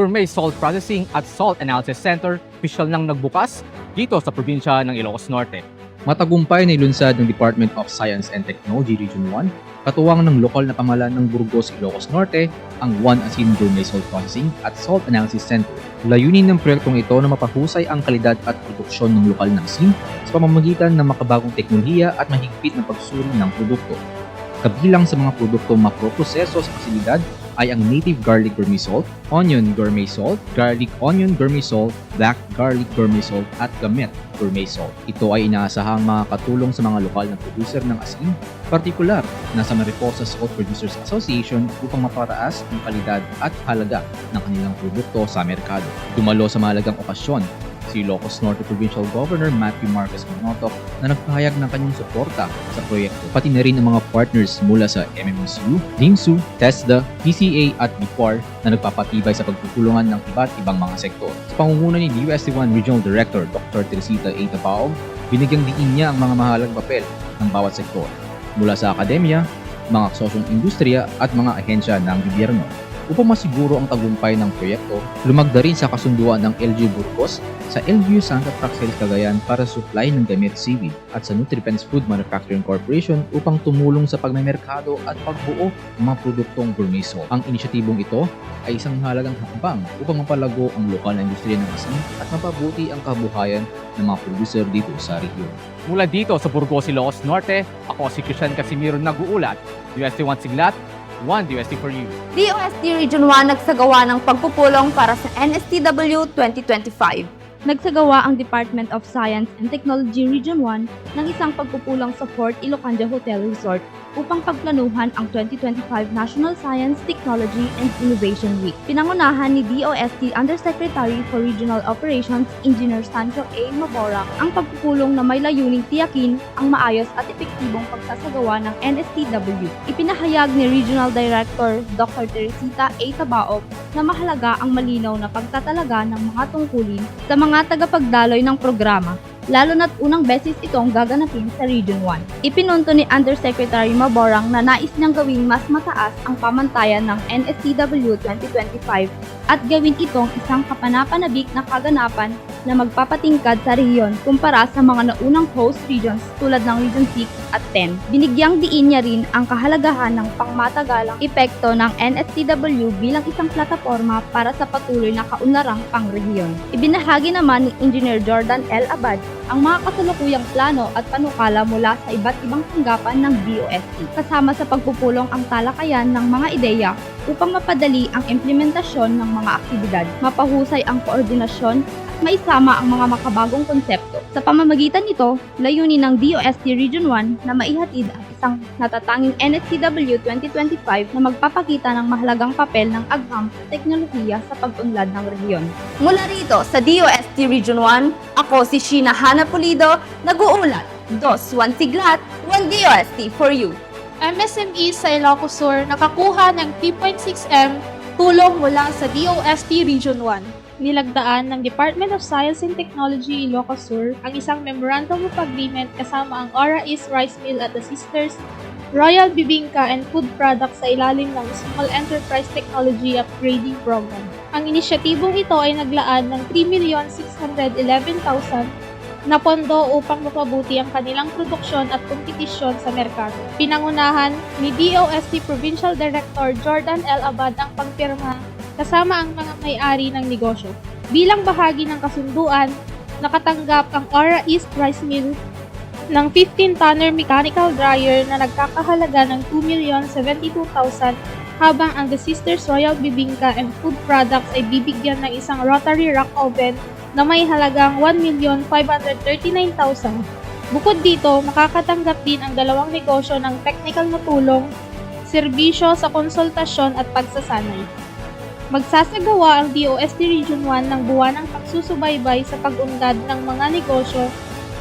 Gourmet Salt Processing at Salt Analysis Center, official nang nagbukas dito sa probinsya ng Ilocos Norte. Matagumpay na ilunsad ng Department of Science and Technology Region 1, katuwang ng lokal na pamahalaan ng Burgos, Ilocos Norte, ang One Asin Gourmet Salt Processing at Salt Analysis Center. Layunin ng proyektong ito na mapahusay ang kalidad at produksyon ng lokal na asin sa pamamagitan ng makabagong teknolohiya at mahigpit na pagsuri ng produkto. Kabilang sa mga produktong maproproseso sa pasilidad ay ang native garlic gourmet salt, onion gourmet salt, garlic onion gourmet salt, black garlic gourmet salt, at gamet gourmet salt. Ito ay inaasahang makakatulong sa mga lokal na producer ng asin, partikular na sa Mariposa Salt Producers Association upang mapataas ang kalidad at halaga ng kanilang produkto sa merkado. Dumalo sa mahalagang okasyon si Ilocos Norte Provincial Governor Matthew Marcos Manotoc na nagpahayag ng kanyang suporta sa proyekto, pati na rin ang mga partners mula sa MMSU, DIMSU, TESDA, PCA at BIPOR na nagpapatibay sa pagtutulungan ng iba't ibang mga sektor. Sa pangunguna ni DUST1 Regional Director Dr. Teresita A. Tapaog, binigyang diin niya ang mga mahalagang papel ng bawat sektor mula sa akademya, mga sosyong industriya at mga ahensya ng gobyerno. Upang masiguro ang tagumpay ng proyekto, lumagda rin sa kasunduan ng LG Burgos sa LGU Santa Praxel Cagayan para supply ng gamit seaweed at sa Nutripens Food Manufacturing Corporation upang tumulong sa pagmemerkado at pagbuo ng mga produktong salt. Ang inisyatibong ito ay isang halagang hakbang upang mapalago ang lokal na industriya ng asin at mapabuti ang kabuhayan ng mga producer dito sa rehiyon. Mula dito sa Burgos, Ilocos Norte, ako si Christian Casimiro nag-uulat. UST1 Siglat, 1 UST for you. DOST Region 1 nagsagawa ng pagpupulong para sa NSTW 2025. Nagsagawa ang Department of Science and Technology Region 1 ng isang pagpupulong sa Fort Ilocandia Hotel Resort upang pagplanuhan ang 2025 National Science, Technology and Innovation Week. Pinangunahan ni DOST Undersecretary for Regional Operations Engineer Sancho A. Mabora ang pagpupulong na may layuning tiyakin ang maayos at epektibong pagsasagawa ng NSTW. Ipinahayag ni Regional Director Dr. Teresita A. Tabaok na mahalaga ang malinaw na pagtatalaga ng mga tungkulin sa mga tagapagdaloy ng programa, lalo na't unang beses itong gaganapin sa Region 1. Ipinunto ni Undersecretary Maborang na nais niyang gawing mas mataas ang pamantayan ng NSTW 2025 at gawin itong isang kapanapanabik na kaganapan na magpapatingkad sa rehiyon kumpara sa mga naunang host regions tulad ng Region 6 at 10. Binigyang diin niya rin ang kahalagahan ng pangmatagalang epekto ng NSTW bilang isang plataforma para sa patuloy na kaunlarang pangrehiyon. Ibinahagi naman ni Engineer Jordan L. Abad ang mga kasalukuyang plano at panukala mula sa iba't ibang tanggapan ng DOST kasama sa pagpupulong ang talakayan ng mga ideya upang mapadali ang implementasyon ng mga aktibidad, mapahusay ang koordinasyon maisama ang mga makabagong konsepto. Sa pamamagitan nito, layunin ng DOST Region 1 na maihatid ang isang natatanging NSCW 2025 na magpapakita ng mahalagang papel ng agham sa teknolohiya sa pag-unlad ng rehiyon. Mula rito sa DOST Region 1, ako si Sheena Hana Pulido, nag-uulat. Dos, 1 Siglat, 1 DOST for you. MSME sa Ilocos Sur nakakuha ng 3.6M tulong mula sa DOST Region 1. Nilagdaan ng Department of Science and Technology Ilocos Sur ang isang Memorandum of Agreement kasama ang East Rice Mill at the Sisters Royal Bibingka and Food Products sa ilalim ng Small Enterprise Technology Upgrading Program. Ang inisyatibong ito ay naglaan ng 3,611,000 na pondo upang mapabuti ang kanilang produksyon at kompetisyon sa merkado. Pinangunahan ni DOST Provincial Director Jordan L. Abad ang pagpirma kasama ang mga may-ari ng negosyo. Bilang bahagi ng kasunduan, nakatanggap ang Aura East Rice Mill ng 15-tonner mechanical dryer na nagkakahalaga ng 2,072,000 habang ang The Sisters Royal Bibingka and Food Products ay bibigyan ng isang rotary rack oven na may halagang 1,539,000. Bukod dito, makakatanggap din ang dalawang negosyo ng technical na tulong, serbisyo sa konsultasyon at pagsasanay. Magsasagawa ang DOST Region 1 ng buwanang pagsusubaybay sa pag-unlad ng mga negosyo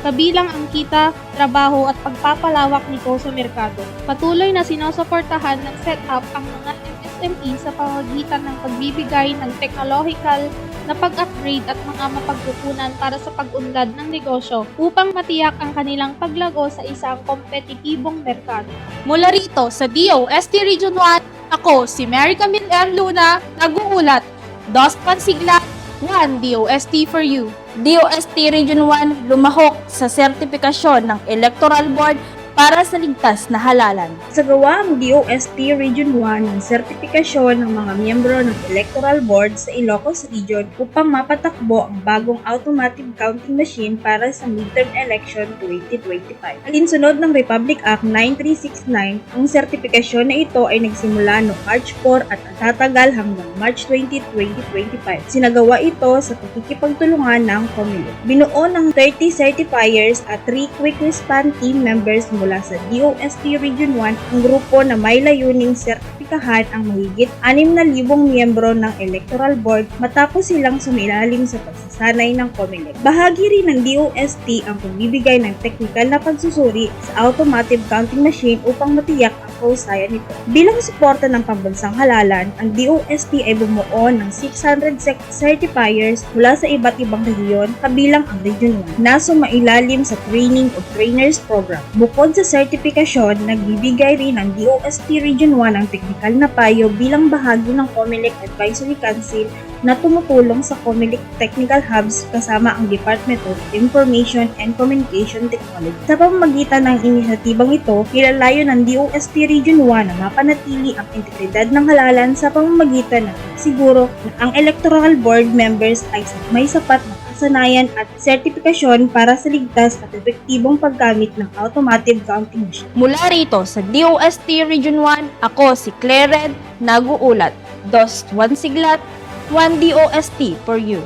kabilang ang kita, trabaho at pagpapalawak nito sa merkado. Patuloy na sinusuportahan ng setup ang mga MSME sa pamamagitan ng pagbibigay ng technological na pag-upgrade at mga mapagkukunan para sa pag-unlad ng negosyo upang matiyak ang kanilang paglago sa isang kompetitibong merkado. Mula rito sa DOST Region 1, ako si Mary Camille M. Luna, nag-uulat Dos Pansigla, 1 DOST for you. DOST Region 1 lumahok sa sertifikasyon ng Electoral Board para sa ligtas na halalan. Sa gawa ang DOST Region 1 ng sertifikasyon ng mga miyembro ng Electoral Board sa Ilocos Region upang mapatakbo ang bagong automatic counting machine para sa midterm election 2025. Alinsunod ng Republic Act 9369, ang sertifikasyon na ito ay nagsimula noong March 4 at tatagal hanggang March 20, 2025. Sinagawa ito sa pakikipagtulungan ng COMELEC. Binuo ng 30 certifiers at 3 quick response team members mula sa DOST Region 1 ang grupo na may layuning sertipikahan ang mahigit 6,000 miyembro ng Electoral Board matapos silang sumilalim sa pagsasanay ng COMELEC. Bahagi rin ng DOST ang pagbibigay ng technical na pagsusuri sa automatic counting machine upang matiyak ang kahusayan nito. Bilang suporta ng pambansang halalan, ang DOST ay bumuo ng 600 sec- certifiers mula sa iba't ibang rehiyon kabilang ang Region 1 na sumailalim sa Training of Trainers Program. Bukod sa sertifikasyon, nagbibigay rin ang DOST Region 1 ng teknikal na payo bilang bahagi ng COMELEC Advisory Council na tumutulong sa COMELEC Technical Hubs kasama ang Department of Information and Communication Technology. Sa pamamagitan ng inisyatibang ito, kilalayo ng DOST Region 1 na mapanatili ang integridad ng halalan sa pamamagitan ng siguro na ang Electoral Board members ay may sapat na kasanayan at sertifikasyon para sa ligtas at epektibong paggamit ng automatic counting machine. Mula rito sa DOST Region 1, ako si Clared Naguulat. Dos 1 Siglat, 1 DOST for you.